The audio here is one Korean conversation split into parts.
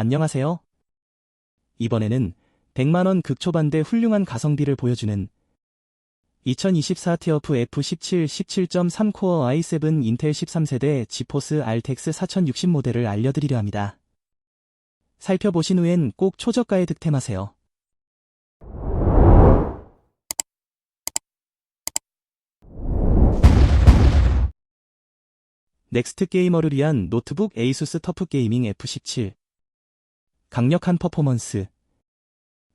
안녕하세요. 이번에는 100만원 극초반대 훌륭한 가성비를 보여주는 2024 티어프 F17 17.3 코어 i7 인텔 13세대 지포스 RTX 4060 모델을 알려드리려 합니다. 살펴보신 후엔 꼭 초저가에 득템하세요. 넥스트 게이머를 위한 노트북 에이수스 터프 게이밍 F17 강력한 퍼포먼스.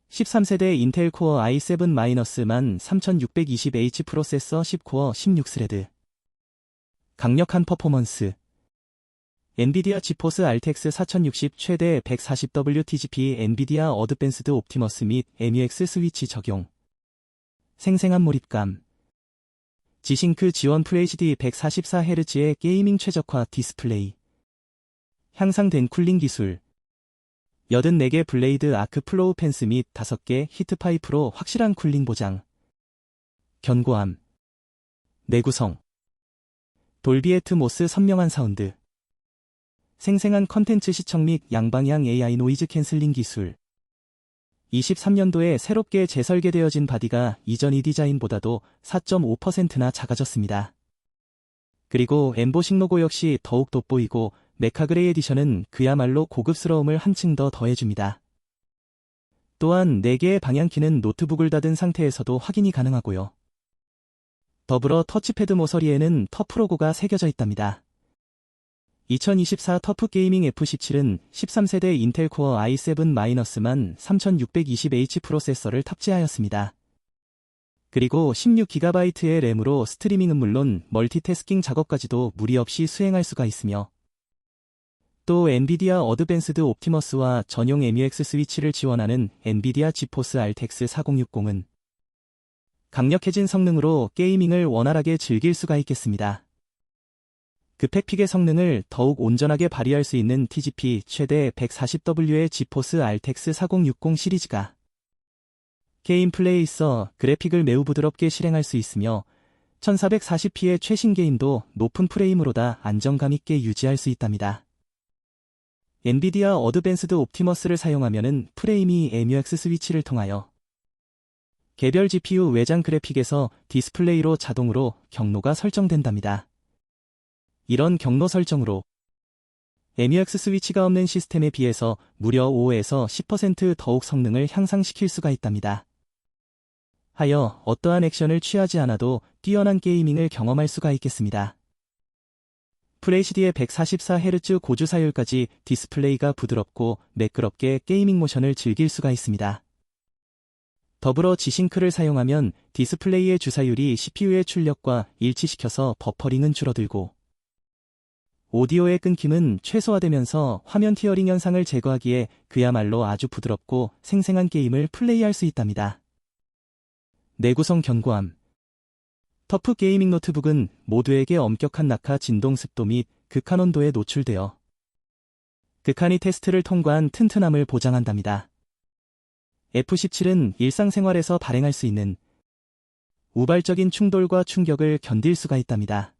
13세대 인텔 코어 i7-만 3620H 프로세서 10코어 16스레드. 강력한 퍼포먼스. 엔비디아 지포스 RTX 4060 최대 140W TGP 엔비디아 어드밴스드 옵티머스 및 MUX 스위치 적용. 생생한 몰입감. 지싱크 지원 FHD 144Hz의 게이밍 최적화 디스플레이. 향상된 쿨링 기술 84개 블레이드 아크 플로우 펜스 및 5개 히트 파이프로 확실한 쿨링 보장. 견고함. 내구성. 돌비 애트모스 선명한 사운드. 생생한 컨텐츠 시청 및 양방향 AI 노이즈 캔슬링 기술. 23년도에 새롭게 재설계되어진 바디가 이전 이 디자인보다도 4.5%나 작아졌습니다. 그리고 엠보싱 로고 역시 더욱 돋보이고 메카그레이 에디션은 그야말로 고급스러움을 한층 더 더해줍니다. 또한 4개의 방향키는 노트북을 닫은 상태에서도 확인이 가능하고요. 더불어 터치패드 모서리에는 터프 로고가 새겨져 있답니다. 2024 터프 게이밍 F17은 13세대 인텔 코어 i7-만 3620H 프로세서를 탑재하였습니다. 그리고 16GB의 램으로 스트리밍은 물론 멀티태스킹 작업까지도 무리 없이 수행할 수가 있으며 또 엔비디아 어드밴스드 옵티머스와 전용 MUX 스위치를 지원하는 엔비디아 지포스 RTX 4060은 강력해진 성능으로 게이밍을 원활하게 즐길 수가 있겠습니다. 그팩픽의 성능을 더욱 온전하게 발휘할 수 있는 TGP 최대 140W의 지포스 RTX 4060 시리즈가 게임 플레이에 있어 그래픽을 매우 부드럽게 실행할 수 있으며 1440p의 최신 게임도 높은 프레임으로 다 안정감 있게 유지할 수 있답니다. 엔비디아 어드밴스드 옵티머스를 사용하면 프레임이 MUX 스위치를 통하여 개별 GPU 외장 그래픽에서 디스플레이로 자동으로 경로가 설정된답니다. 이런 경로 설정으로 MUX 스위치가 없는 시스템에 비해서 무려 5에서 10% 더욱 성능을 향상시킬 수가 있답니다. 하여 어떠한 액션을 취하지 않아도 뛰어난 게이밍을 경험할 수가 있겠습니다. FHD의 144Hz 고주 사율까지 디스플레이가 부드럽고 매끄럽게 게이밍 모션을 즐길 수가 있습니다. 더불어 G싱크를 사용하면 디스플레이의 주사율이 CPU의 출력과 일치시켜서 버퍼링은 줄어들고 오디오의 끊김은 최소화되면서 화면 티어링 현상을 제거하기에 그야말로 아주 부드럽고 생생한 게임을 플레이할 수 있답니다. 내구성 견고함 터프 게이밍 노트북은 모두에게 엄격한 낙하 진동 습도 및 극한 온도에 노출되어 극한이 테스트를 통과한 튼튼함을 보장한답니다. F17은 일상생활에서 발행할 수 있는 우발적인 충돌과 충격을 견딜 수가 있답니다.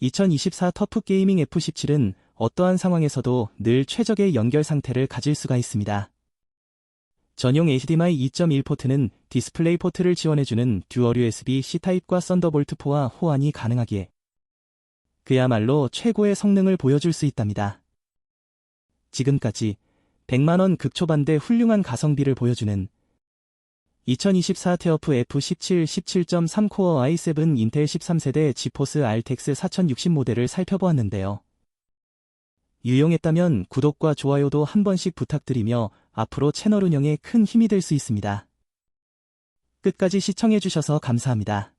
2024 터프 게이밍 F17은 어떠한 상황에서도 늘 최적의 연결 상태를 가질 수가 있습니다. 전용 HDMI 2.1 포트는 디스플레이 포트를 지원해주는 듀얼 USB-C 타입과 썬더볼트 4와 호환이 가능하기에 그야말로 최고의 성능을 보여줄 수 있답니다. 지금까지 100만원 극초반대 훌륭한 가성비를 보여주는 2024 테어프 F17 17.3 코어 i7 인텔 13세대 지포스 RTX 4060 모델을 살펴보았는데요. 유용했다면 구독과 좋아요도 한 번씩 부탁드리며 앞으로 채널 운영에 큰 힘이 될 수 있습니다. 끝까지 시청해주셔서 감사합니다.